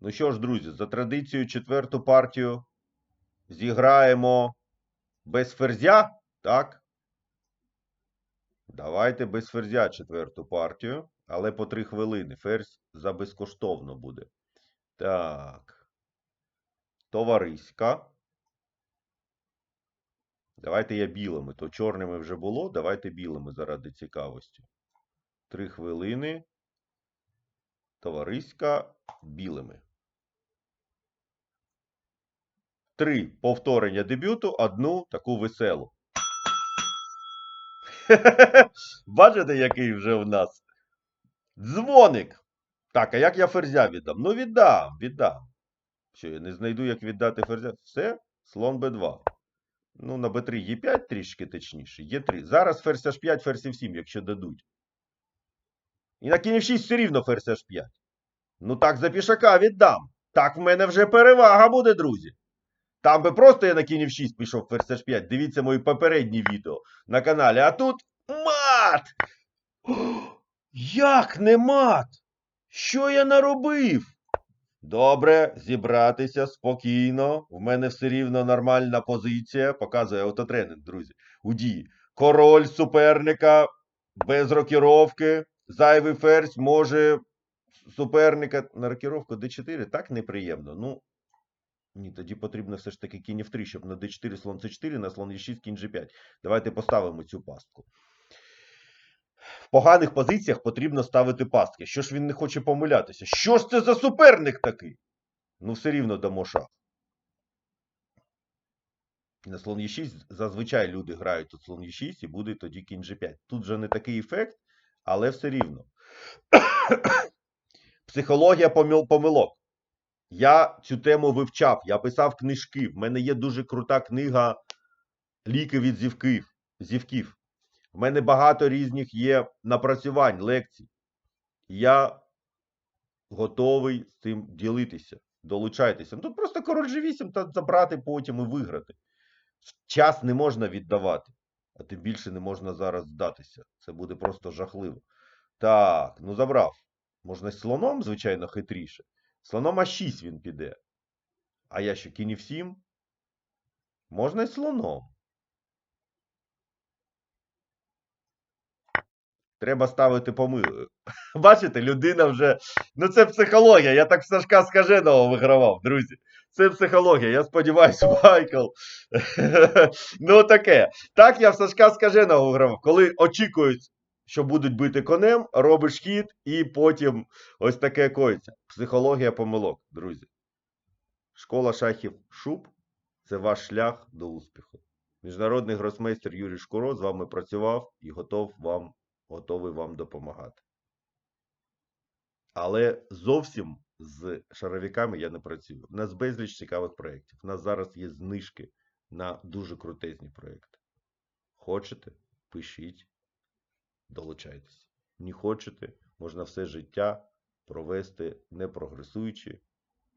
Ну що ж, друзі, за традицією четверту партію зіграємо без ферзя, так? Давайте без ферзя четверту партію, але по три хвилини. Ферзь за безкоштовно буде. Так. Товариська. Давайте я білими. То чорними вже було. Давайте білими заради цікавості. Три хвилини. Товариська білими. Три повторення дебюту, одну таку веселу. Бачите, який вже в нас дзвоник. Так, а як я ферзя віддам? Ну, віддам, віддам. Що, я не знайду, як віддати ферзя? Все, слон Б2. Ну, на Б3 Е5 трішки точніше. Е3. Зараз ферзь H5, ферзь F7, якщо дадуть. І на кінь F6 все рівно ферзь H5. Ну так за пішака віддам. Так в мене вже перевага буде, друзі. Там би просто я на кінь F6 пішов ферзь H5. Дивіться мої попередні відео на каналі. А тут мат! О, як не мат? Що я наробив? Добре, зібратися спокійно. В мене все рівно нормальна позиція. Показує автотренинг, друзі. У дії. Король суперника без рокіровки. Зайвий ферзь може суперника на рокіровку d4. Так неприємно. Ну, ні, тоді потрібно все ж таки кінь f3, щоб на d4 слон c4, на слон e6, кінь g5. Давайте поставимо цю пастку. В поганих позиціях потрібно ставити пастки. Що ж він не хоче помилятися? Що ж це за суперник такий? Ну, все рівно дамо шах. На слон e6 зазвичай люди грають тут слон e6 і буде тоді кінь g5. Тут же не такий ефект, але все рівно. Психологія помил- помилок. Я цю тему вивчав, я писав книжки. В мене є дуже крута книга Ліки від зівків. зівків. В мене багато різних є напрацювань, лекцій. Я готовий з цим ділитися. Долучайтеся. Ну, тут просто король G8 та забрати потім і виграти. Час не можна віддавати, а тим більше не можна зараз здатися. Це буде просто жахливо. Так, ну забрав. Можна слоном, звичайно, хитріше. Слоном А6 він піде. А я що, кінь 7? Можна й слоном. Треба ставити помилу. Бачите, людина вже. Ну, це психологія. Я так в Сашка Скаженого вигравав, друзі. Це психологія. Я сподіваюся, Майкл. ну, таке. Так я в Сашка Скаженого вигравав. Коли очікують, що будуть бити конем, робиш хід, і потім ось таке коїться. Психологія помилок, друзі. Школа шахів Шуб це ваш шлях до успіху. Міжнародний гросмейстер Юрій Шкуро з вами працював і готов вам, готовий вам допомагати. Але зовсім з шаровиками я не працюю. У нас безліч цікавих проєктів. У нас зараз є знижки на дуже крутезні проєкти. Хочете? Пишіть, долучайтесь. Не хочете, можна все життя провести не прогресуючи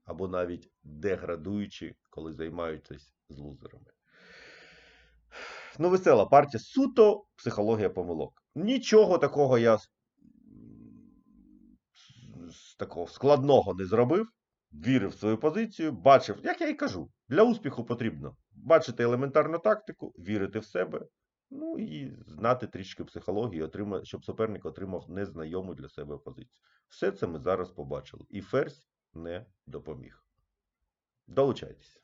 або навіть деградуючи, коли займаєтесь з лузерами. Ну, весела партія. Суто психологія помилок. Нічого такого я такого складного не зробив. Вірив в свою позицію, бачив, як я і кажу, для успіху потрібно бачити елементарну тактику, вірити в себе, ну і знати трішки психології, отрима- щоб суперник отримав незнайому для себе позицію. Все це ми зараз побачили. І ферзь не допоміг. Долучайтесь.